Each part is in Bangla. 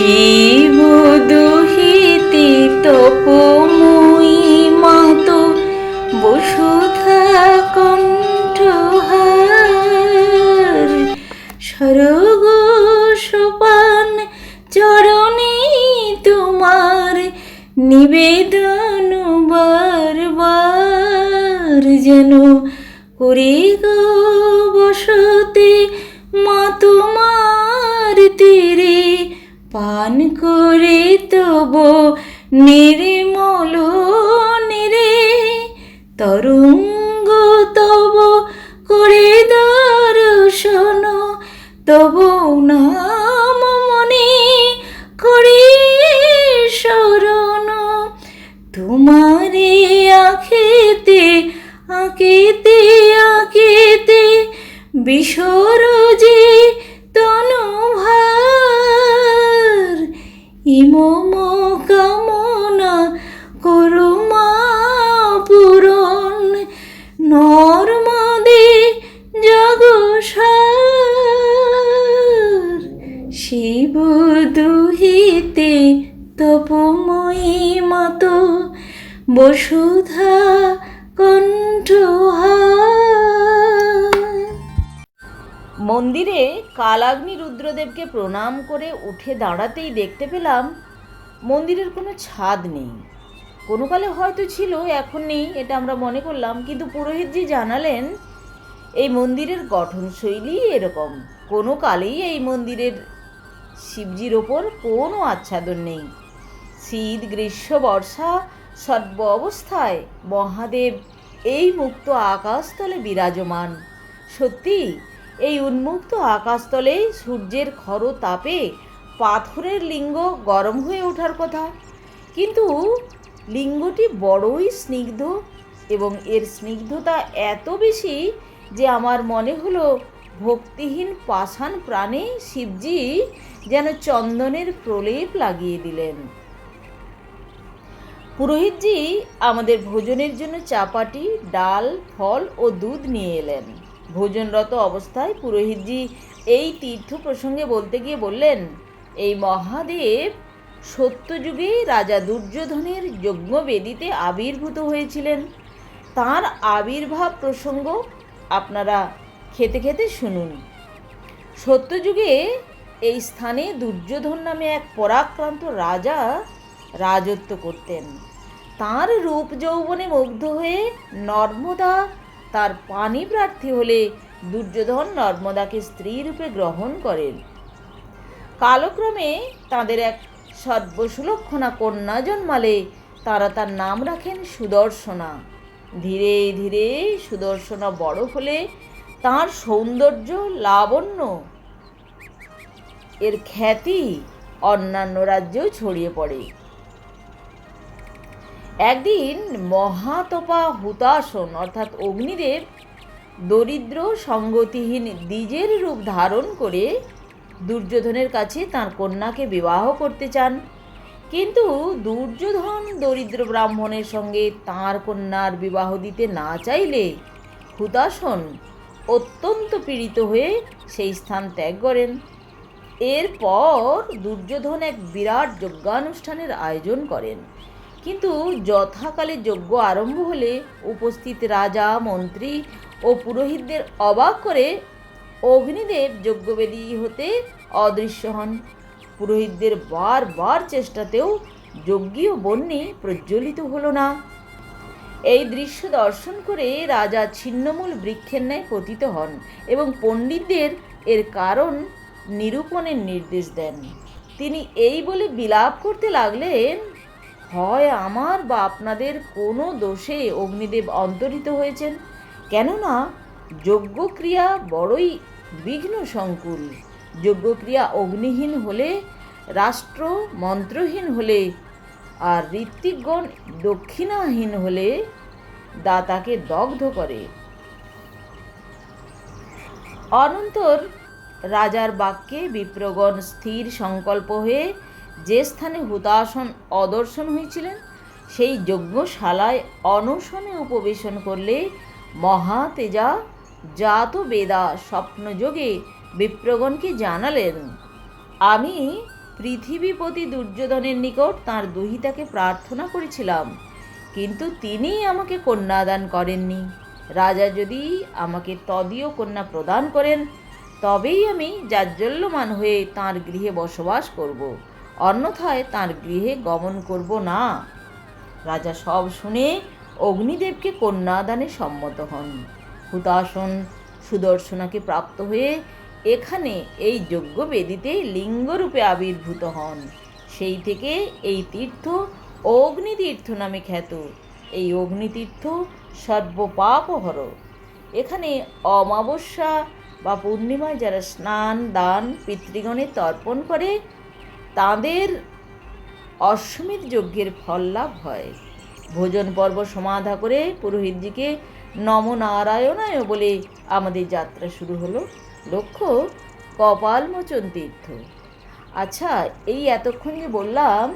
শিব 道路。তপময়ী মত বসুধা মন্দিরে কালাগ্নি রুদ্রদেবকে প্রণাম করে উঠে দাঁড়াতেই দেখতে পেলাম মন্দিরের কোনো ছাদ নেই। কোনো কালে হয়তো ছিল, এখন নেই, এটা আমরা মনে করলাম, কিন্তু পুরোহিতজি জানালেন, এই মন্দিরের গঠনশৈলী এরকম। কোনো কালেই এই মন্দিরের শিবজির ওপর কোনো আচ্ছাদন নেই। শীত, গ্রীষ্ম, বর্ষা, সর্ব অবস্থায় মহাদেব এই মুক্ত আকাশতলে বিরাজমান। সত্যি, এই উন্মুক্ত আকাশতলে সূর্যের খর তাপে পাথরের লিঙ্গ গরম হয়ে ওঠার কথা। কিন্তু লিঙ্গটি বড়ই স্নিগ্ধ এবং এর স্নিগ্ধতা এত বেশি যে আমার মনে হলো ভক্তিহীন পাষাণ প্রাণে শিবজি যেন চন্দনের প্রলেপ লাগিয়ে দিলেন। পুরোহিতজি আমাদের ভোজনের জন্য চাপাটি, ডাল, ফল ও দুধ নিয়ে এলেন। ভোজনরত অবস্থায় পুরোহিতজি এই তীর্থ প্রসঙ্গে বলতে গিয়ে বললেন, এই মহাদেব সত্যযুগে রাজা দুর্যোধনের যজ্ঞ যজ্ঞবেদিতে আবির্ভূত হয়েছিলেন। তার আবির্ভাব প্রসঙ্গ আপনারা খেতে খেতে শুনুন। সত্যযুগে এই স্থানে দুর্যোধন নামে এক পরাক্রান্ত রাজা রাজত্ব করতেন। তার রূপ যৌবনে মুগ্ধ হয়ে নর্মদা তার পানি প্রার্থী হলে দুর্যোধন নর্মদাকে স্ত্রী রূপে গ্রহণ করেন। কালক্রমে তাদের এক সর্বসুলক্ষণা কন্যা জন্মালে তারা তার নাম রাখেন সুদর্শনা। ধীরে ধীরে সুদর্শনা বড় হলে তার সৌন্দর্য লাবণ্য। এর খ্যাতি অন্যান্য রাজ্যেও ছড়িয়ে পড়ে। একদিন মহাতপা হুতাসন অর্থাৎ অগ্নিদেব, দরিদ্র সঙ্গতিহীন দ্বিজের রূপ ধারণ করে দুর্যোধনের কাছে তার কন্যাকে বিবাহ করতে চান। কিন্তু দুর্যোধন দরিদ্র ব্রাহ্মণের সঙ্গে তার কন্যার বিবাহ দিতে না চাইলে হুতাসন অত্যন্ত পীড়িত হয়ে সেই স্থান ত্যাগ করেন। এরপর দুর্যোধন এক বিরাট যজ্ঞানুষ্ঠানের আয়োজন করেন। কিন্তু যথাকালে যজ্ঞ আরম্ভ হলে উপস্থিত রাজা, মন্ত্রী ও পুরোহিতদের অবাক করে অগ্নিদেব যজ্ঞবেদী হতে অদৃশ্য হন। পুরোহিতদের বারবার চেষ্টাতেও যজ্ঞীয় বন্যে প্রজ্বলিত হলো না। এই দৃশ্য দর্শন করে রাজা ছিন্নমূল বৃক্ষের ন্যায় পতিত হন এবং পণ্ডিতদের এর কারণ নিরূপণের নির্দেশ দেন। তিনি এই বলে বিলাপ করতে লাগলেন হয় আমার বা আপনাদের কোনো দোষে অগ্নিদেব অন্তরিত হয়েছেন? কেননা যজ্ঞক্রিয়া বড়ই বিঘ্ন সংকুল। যজ্ঞক্রিয়া অগ্নিহীন হলে, রাষ্ট্র মন্ত্রহীন হলে, আর ঋত্বিকগণ দক্ষিণাহীন হলে দাতাকে দগ্ধ করে। অনন্তর রাজার বাক্যে বিপ্রগণ স্থির সংকল্প হয়ে যে স্থানে হুতাসন অদর্শন হয়েছিলেন সেই যজ্ঞশালায় অনশনে উপবেশন করলে মহাতেজা জাত বেদা স্বপ্নযোগে বিপ্রগণকে জানালেন, আমি পৃথিবীপতি দুর্যোধনের নিকট তার দুহিতাকে প্রার্থনা করেছিলাম, কিন্তু তিনি আমাকে কন্যাদান করেননি। রাজা যদি আমাকে তদীয় কন্যা প্রদান করেন, তবেই আমি জাজ্জল্যমান হয়ে তার গৃহে বসবাস করব। অন্যথায় তার গৃহে গমন করব না। রাজা সব শুনে অগ্নিদেবকে কন্যাদানে সম্মত হন। হুতাসন সুদর্শনাকে প্রাপ্ত হয়ে এখানে এই যজ্ঞ বেদিতে লিঙ্গরূপে আবির্ভূত হন। সেই থেকে এই তীর্থ অগ্নিতীর্থ নামে খ্যাত। এই অগ্নিতীর্থ সর্বপাপহর। এখানে অমাবস্যা বা পূর্ণিমায় যারা স্নান, দান পিতৃগণে তর্পণ করে তাদের অশ্বমেধ যজ্ঞের ফল লাভ হয়। ভোজন পর্ব সমাধা করে পুরোহিতজিকে নম নারায়ণায় বলে আমাদের যাত্রা শুরু হলো। লক্ষ্য কপালমোচন তীর্থ। আচ্ছা এই এতক্ষণ যে বললাম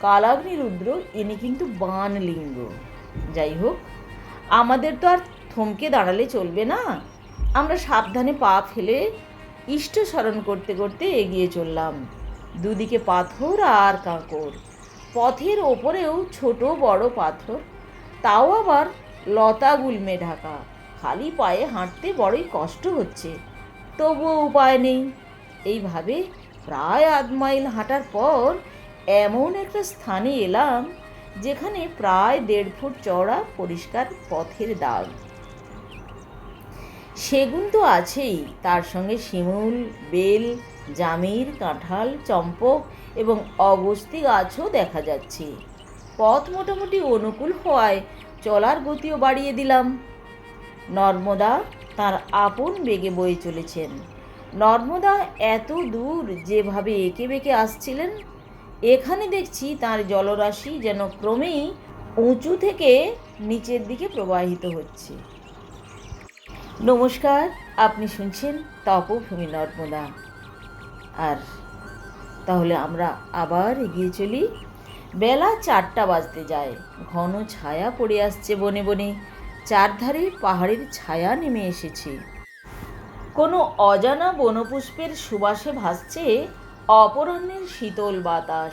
কালাগ্নি রুদ্র ইনি কিন্তু বানলিঙ্গ। যাই হোক, আমাদের তো আর থমকে দাঁড়ালে চলবে না। আমরা সাবধানে পা ফেলে ইষ্ট স্মরণ করতে করতে এগিয়ে চললাম। দুদিকে পাথর আর কাঁকড় পথের ওপরেও ছোট বড় পাথর। তাও আবার লতা গুলমে ঢাকা। খালি পায়ে হাঁটতে বড়ই কষ্ট হচ্ছে। তবুও উপায় নেই। এইভাবে প্রায় আধ মাইল হাঁটার পর এমন একটা স্থানে এলাম, যেখানে প্রায় দেড় ফুট চওড়া পরিষ্কার পথের দাগ। সেগুন তো আছেই। তার সঙ্গে শিমুল, বেল, জামির, কাঁঠাল, চম্পক এবং অগস্তি গাছও দেখা যাচ্ছে। পথ মোটামুটি অনুকূল হওয়ায় চলার গতিও বাড়িয়ে দিলাম। নর্মদা তার আপন বেগে বয়ে চলেছেন। নর্মদা এত দূর যেভাবে এঁকে বেঁকে আসছিলেন, এখানে দেখছি তার জলরাশি যেন ক্রমেই উঁচু থেকে নিচের দিকে প্রবাহিত হচ্ছে। নমস্কার, আপনি শুনছেন তপভূমি নর্মদা। আর তাহলে আমরা আবার এগিয়ে চলি। বেলা চারটা বাজতে যায়, ঘন ছায়া পড়ে আসছে বনে বনে। চারধারে পাহাড়ের ছায়া নেমে এসেছে। কোনো অজানা বনপুষ্পের সুবাসে ভাসছে অপরাহ্নের শীতল বাতাস।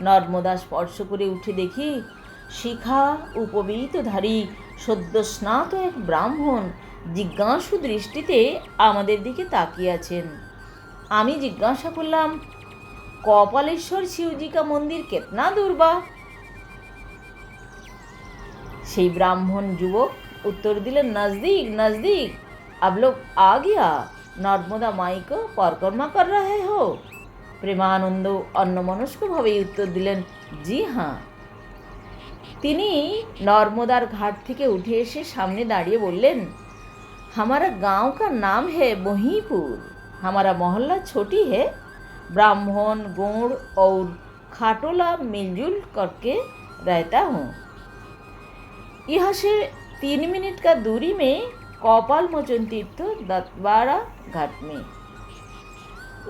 নর্মদা স্পর্শ করে উঠে দেখি শিখা উপবীতধারী সদ্য স্নাত এক ব্রাহ্মণ জিজ্ঞাসু দৃষ্টিতে আমাদের দিকে তাকিয়ে আছেন আমি জিজ্ঞাসা করলাম, কপালেশ্বর শিবজি কা মন্দির কেতনা দূর্বা? সেই ব্রাহ্মণ যুবক উত্তর দিলেন, নজদিক নজদিক আবলোক আ গিয়া নর্মদা মাইক পরকর্মা কর রাহে হো। প্রেমানন্দ অন্যমনস্কভাবেই উত্তর দিলেন, জি হ্যাঁ তিনি নর্মদার ঘাট থেকে উঠে এসে সামনে দাঁড়িয়ে বললেন हमारा गांव का नाम है मोहीपुर हमारा मोहल्ला छोटी है ब्राह्मण गोड़ और खाटोला मिलजुल करके रहता हूँ यहाँ से तीन मिनट का दूरी में कौपाल मोचन तीर्थ दत्वाड़ा घाट में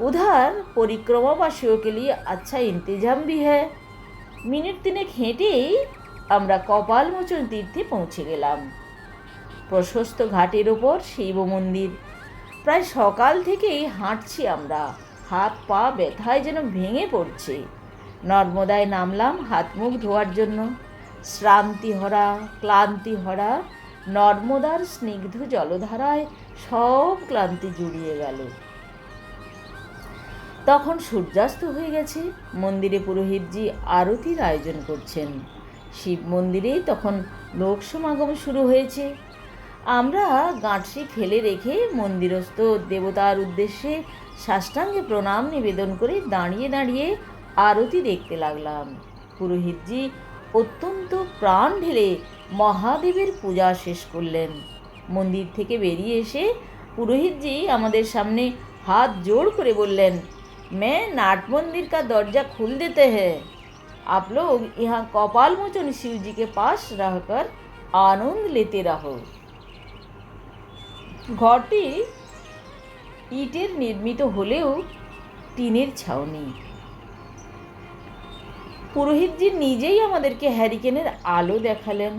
उधर परिक्रमावासियों के लिए अच्छा इंतजाम भी है মিনিট তিনেক হেঁটেই আমরা কপালমোচন তীর্থে পৌঁছে গেলাম প্রশস্ত ঘাটের ওপর শিব মন্দির। প্রায় সকাল থেকেই হাঁটছি আমরা। হাত পা ব্যথায় যেন ভেঙে পড়ছে। নর্মদায় নামলাম হাত মুখ ধোয়ার জন্য। শ্রান্তি হরা ক্লান্তি হরা নর্মদার স্নিগ্ধ জলধারায় সব ক্লান্তি জুড়িয়ে গেল। তখন সূর্যাস্ত হয়ে গেছে। মন্দিরে পুরোহিতজি আরতির আয়োজন করছেন। শিব মন্দিরেই তখন লোক সমাগম শুরু হয়েছে। আমরা গাঁটরি ফেলে রেখে মন্দিরস্থ দেবতার উদ্দেশ্যে সাষ্টাঙ্গে প্রণাম নিবেদন করে দাঁড়িয়ে দাঁড়িয়ে আরতি দেখতে লাগলাম পুরোহিতজি অত্যন্ত প্রাণ ঢেলে মহাদেবের পূজা শেষ করলেন মন্দির থেকে বেরিয়ে এসে পুরোহিতজি আমাদের সামনে হাত জোড় করে বললেন मैं नाट मंदिर का दरवाजा खोल देते हैं आप लोग यहाँ कपाल मोचन शिव जी के पास रहकर आनंद लेते रहो ঘরটি ইটের নির্মিত হলেও টিনের ছাউনি। পুরোহিতজি নিজেই আমাদেরকে হ্যারিকেনের আলো দেখালেন।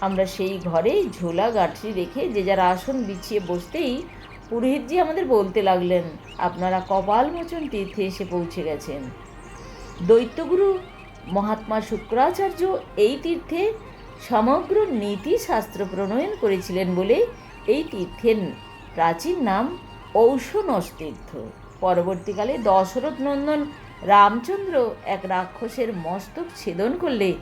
আমরা সেই ঘরে ঝোলা গাঁঠরি রেখে যে যার আসন বিছিয়ে বসতেই পুরোহিতজি আমাদের বলতে লাগলেন, আপনারা কপালমোচন তীর্থে এসে পৌঁছে গেছেন। দৈত্যগুরু মহাত্মা শুক্রাচার্য এই তীর্থে সমগ্র নীতি শাস্ত্র প্রণয়ন করেছিলেন বলে এই তীর্থের প্রাচীন নাম ঔষনস তীর্থ পরবর্তীকালে দশরথ নন্দন রামচন্দ্র এক রাক্ষসের মস্তক ছেদন করলে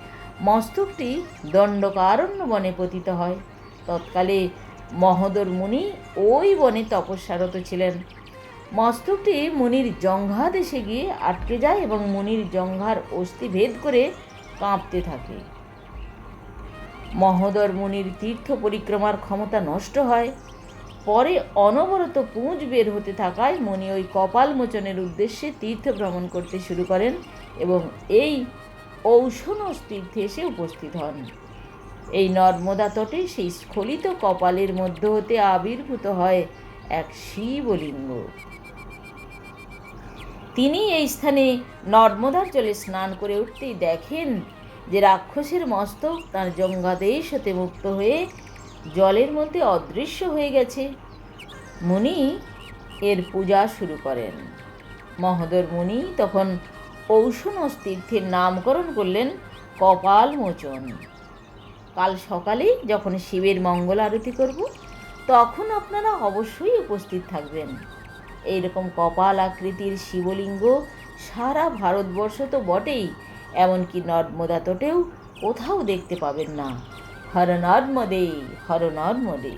মস্তকটি দণ্ডকারণ্য বনে পতিত হয়। তৎকালে মহোদর মুনি ওই বনে তপস্যারত ছিলেন। মস্তকটি মুনির জঙ্ঘা দেশে গিয়ে আটকে যায় এবং মুনির জঙ্ঘার অস্থি ভেদ করে কাঁপতে থাকে। মহোদর মুনির তীর্থ পরিক্রমার ক্ষমতা নষ্ট হয়। পরে অনবরত পুঁজ বের হতে থাকায় মুনি ওই কপাল মোচনের উদ্দেশ্যে তীর্থ ভ্রমণ করতে শুরু করেন এবং এই ঔষণস তীর্থে এসে উপস্থিত হন। এই নর্মদা তটে সেই স্খলিত কপালের মধ্য হতে আবির্ভূত হয় এক শিবলিঙ্গ। তিনি এই স্থানে নর্মদার জলে স্নান করে উঠতেই দেখেন যে রাক্ষসের মস্তক তার জঙ্গাদেশ হতে মুক্ত হয়ে জলের মধ্যে অদৃশ্য হয়ে গেছে। মুনি এর পূজা শুরু করেন। মহোদর মুনি তখন ঔষণস তীর্থের নামকরণ করলেন কপাল মোচন। কাল সকালে যখন শিবের মঙ্গল আরতি করব, তখন আপনারা অবশ্যই উপস্থিত থাকবেন। এইরকম কপাল আকৃতির শিবলিঙ্গ সারা ভারতবর্ষ তো বটেই। এমনকি নর্মদা তটেও কোথাও দেখতে পাবেন না। হর নর্মদে হর নর্মদে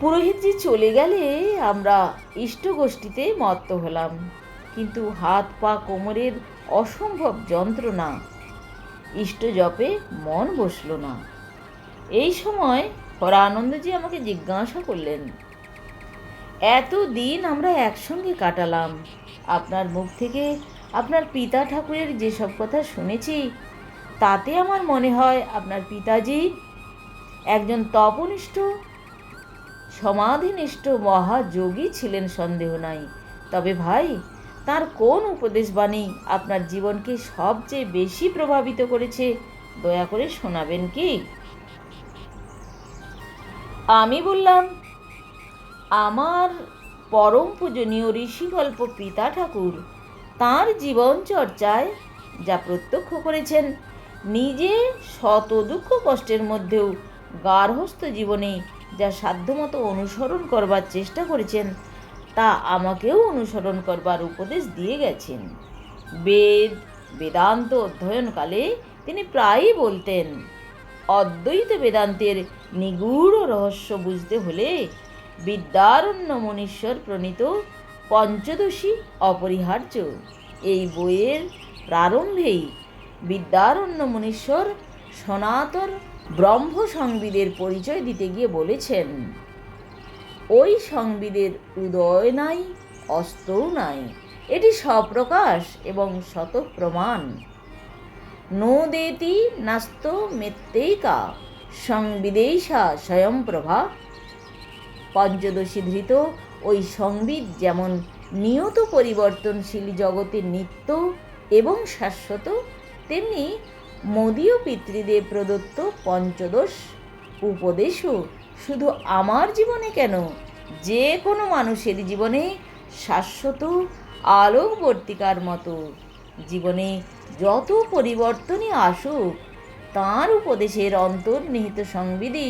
পুরোহিতজি চলে গেলে আমরা ইষ্টগোষ্ঠীতে মত্ত হলাম। কিন্তু হাত পা কোমরের অসম্ভব যন্ত্রণা ইষ্ট জপে মন বসল না। এই সময় হরানন্দজি আমাকে জিজ্ঞাসা করলেন এত দিন আমরা একসঙ্গে কাটালাম, আপনার মুখ থেকে আপনার পিতা ঠাকুরের যেসব কথা শুনেছি, তাতে আমার মনে হয় আপনার পিতাজি একজন তপনিষ্ঠ, সমাধিনিষ্ঠ মহাযোগী ছিলেন, সন্দেহ নাই। তবে ভাই, তার কোন উপদেশ বাণী আপনার জীবনকে সবচেয়ে বেশি প্রভাবিত করেছে, দয়া করে শোনাবেন কি? আমি বললাম, আমার পরম পূজনীয় ঋষিকল্প পিতা ঠাকুর তাঁর জীবন চর্চায় যা প্রত্যক্ষ করেছেন, নিজে শত দুঃখ কষ্টের মধ্যেও গার্হস্থ জীবনে যা সাধ্যমতো অনুসরণ করবার চেষ্টা করেছেন, তা আমাকেও অনুসরণ করবার উপদেশ দিয়ে গেছেন। বেদ, বেদান্ত অধ্যয়নকালে তিনি প্রায়ই বলতেন, অদ্বৈত বেদান্তের নিগূঢ় রহস্য বুঝতে হলে বিদ্যারণ্য মনীশ্বর প্রণীত পঞ্চদশী অপরিহার্য। এই বইয়ের প্রারম্ভেই বিদ্যারণ্য মনীশ্বর সনাতন ব্রহ্ম সংবিদের পরিচয় দিতে গিয়ে বলেছেন, ওই সংবিদের উদয় নাই, অস্তও নাই। এটি সপ্রকাশ এবং শত প্রমাণ নোদেতি নাস্ত মেত্তেইকা সংবিদেশা স্বয়ংপ্রভা পঞ্চদশী ধৃত ওই সংবিদ যেমন নিয়ত পরিবর্তনশীল জগতের নিত্য এবং শাশ্বত, তেমনি মোদীয় পিতৃদেব প্রদত্ত পঞ্চদশ উপদেশও শুধু আমার জীবনে কেন? যে কোনো মানুষের জীবনে শাশ্বত আলোকবর্তিকার মতো। জীবনে যত পরিবর্তনই আসুক, তাঁর উপদেশের অন্তর্নিহিত সংবিধি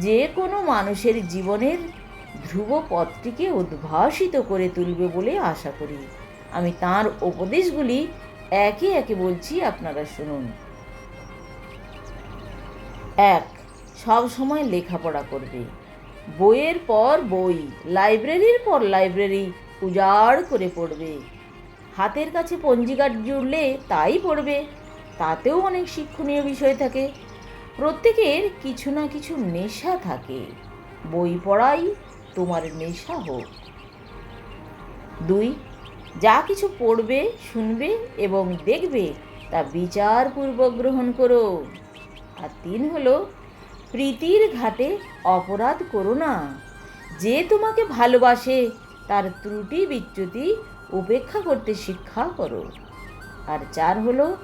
যে কোনো মানুষের জীবনের ধ্রুব পথটিকে উদ্ভাসিত করে তুলবে বলে আশা করি। আমি তার উপদেশগুলি একে একে বলছি, আপনারা শুনুন। এক, সব সময় লেখাপড়া করবে। বইয়ের পর বই, লাইব্রেরির পর লাইব্রেরি উজাড় করে পড়বে। হাতের কাছে পঞ্জিকার জুড়লে তাই পড়বে। তাতেও অনেক শিক্ষণীয় বিষয় থাকে। প্রত্যেকের কিছু না কিছু নেশা থাকে। বই পড়াই তোমার নেশা হোক। দুই, যা কিছু পড়বে, শুনবে এবং দেখবে তা বিচারপূর্বক গ্রহণ করো। আর তিন হলো, প্রীতির ঘাটে অপরাধ করো না। যে তোমাকে ভালোবাসে, তার ত্রুটি বিচ্যুতি উপেক্ষা করতে শিক্ষা করো। আর চার হলো,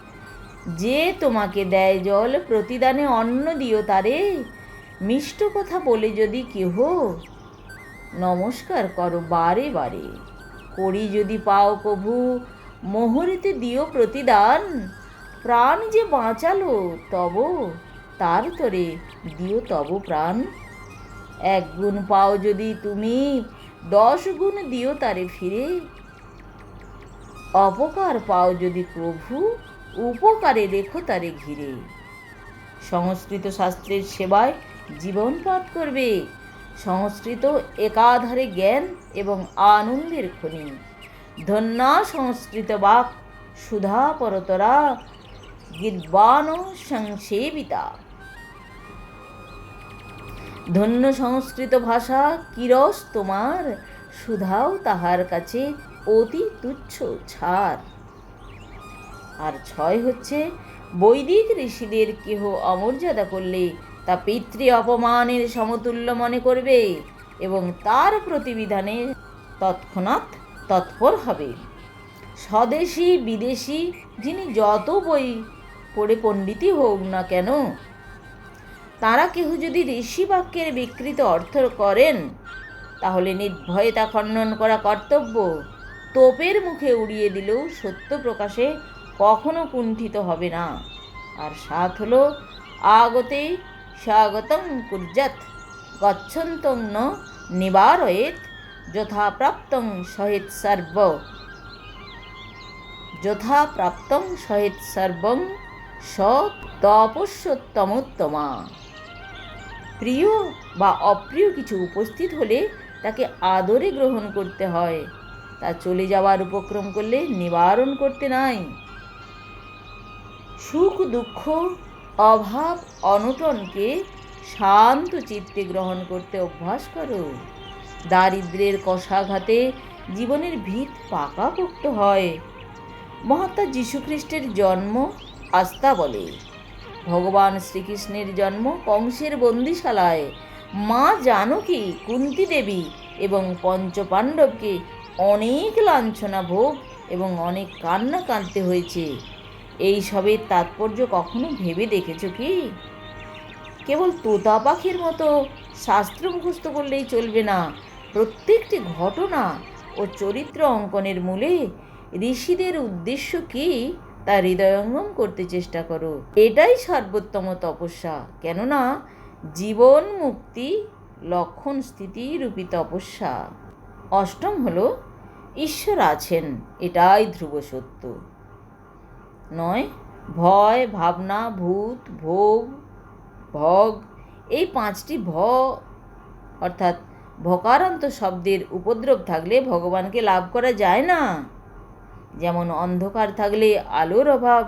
যে তোমাকে দেয় জল প্রতিদানে অন্ন দিও তারে, মিষ্ট কথা বলে যদি কেহ নমস্কার করো বারে বারে। করি যদি পাও প্রভু, মোহরিতে দিও প্রতিদান। প্রাণ যে বাঁচালো তব তার তরে দিও তব প্রাণ। এক গুণ পাও যদি তুমি, দশ গুণ দিও তারে ফিরে। অপকার পাও যদি প্রভু, উপকারে রেখো তারে ঘিরে। সংস্কৃত শাস্ত্রের সেবায় জীবন পাঠ করবে। সংস্কৃত একাধারে জ্ঞান এবং আনন্দের খনি। ধন্যা সংস্কৃত বাক, সুধা পরতরা গির্বাণ সংসেবিতা ধন্য সংস্কৃত ভাষা, কিরস তোমার, সুধাও তাহার কাছে অতি তুচ্ছ ছাড় আর ছয় হচ্ছে, বৈদিক ঋষিদের কেহ অমর্যাদা করলে তা পিতৃ অপমানের সমতুল্য মনে করবে এবং তার প্রতিবিধানে তৎক্ষণাৎ তৎপর হবে। স্বদেশী, বিদেশি, যিনি যত বই পড়ে পণ্ডিতই হোক না কেন, তারা কেহ যদি ঋষি বাক্যের বিকৃত অর্থ করেন, তাহলে নির্ভয়ে তা খণ্ডন করা কর্তব্য। তোপের মুখে উড়িয়ে দিলেও সত্য প্রকাশে কখনো কুণ্ঠিত হবে না। আর সাত হলো, আগতে স্বাগতং কুর্যাত গচ্ছন্তং ন নিবারয়েত, যথাপ্রাপ্তং সহিত সর্ব। যথাপ্রাপ্তং সহিত সর্বং তপস্যোত্তমোত্তমা প্রিয় বা অপ্রিয় কিছু উপস্থিত হলে তাকে আদরে গ্রহণ করতে হয়। তা চলে যাওয়ার উপক্রম করলে নিবারণ করতে নাই। সুখ দুঃখ অভাব অনটনকে শান্ত চিত্তে গ্রহণ করতে অভ্যাস করো। দারিদ্রের কষাঘাতে জীবনের ভিত পাকাপোক্ত হয়। মহাত্মা যীশুখ্রিস্টের জন্ম আস্থা বলে। ভগবান শ্রীকৃষ্ণের জন্ম কংসের বন্দিশালায়। মা জানকী, কুন্তি দেবী এবং পঞ্চপাণ্ডবকে অনেক লাঞ্ছনা, ভোগ এবং অনেক কান্না কাঁদতে হয়েছে। এই সবের তাৎপর্য কখনো ভেবে দেখেছ কি? কেবল তোতা পাখির মতো শাস্ত্র মুখস্থ করলেই চলবে না। প্রত্যেকটি ঘটনা ও চরিত্র অঙ্কনের মূলে ঋষিদের উদ্দেশ্য কি তা হৃদয়ঙ্গম করতে চেষ্টা করো। এটাই সর্বোত্তম তপস্যা। কেননা, জীবন মুক্তি লক্ষণ স্থিতি রূপী তপস্যা। অষ্টম হলো, ঈশ্বর আছেন। এটাই ধ্রুব সত্য। নয়, ভয়, ভাবনা, ভূত, ভোগ, ভগ, এই পাঁচটি ভ, অর্থাৎ ভকারান্ত শব্দের উপদ্রব থাকলে ভগবানকে লাভ করা যায় না। যেমন অন্ধকার থাকলে আলোর অভাব,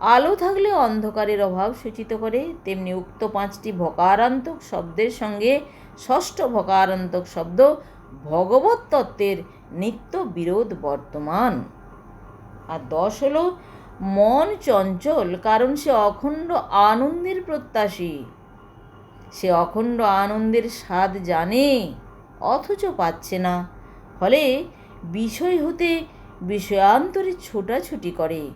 আলো থাকলে অন্ধকারের অভাব সূচিত করে, তেমনি উক্ত পাঁচটি ভকারান্তক শব্দের সঙ্গে ষষ্ঠ ভকারান্তক শব্দ ভগবত তত্ত্বের নিত্য বিরোধ বর্তমান। আর দশ হলো মন চঞ্চল, কারণ সে অখণ্ড আনন্দের প্রত্যাশী। সে অখণ্ড আনন্দের স্বাদ জানে, অথচ পাচ্ছে না। ফলে বিষয় হতে বিষয়ান্তরে ছোটাছুটি করে।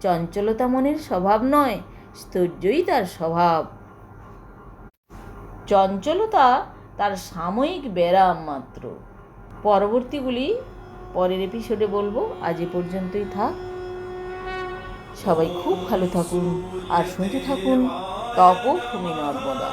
চঞ্চলতা মনের স্বভাব নয় স্থৈর্যই তার স্বভাব। চঞ্চলতা তার সাময়িক ব্যারাম মাত্র। পরবর্তীগুলি পরের এপিসোডে বলব। আজ এ পর্যন্তই থাক। সবাই খুব ভালো থাকুন আর শুনতে থাকুন তপভূমি নর্মদা।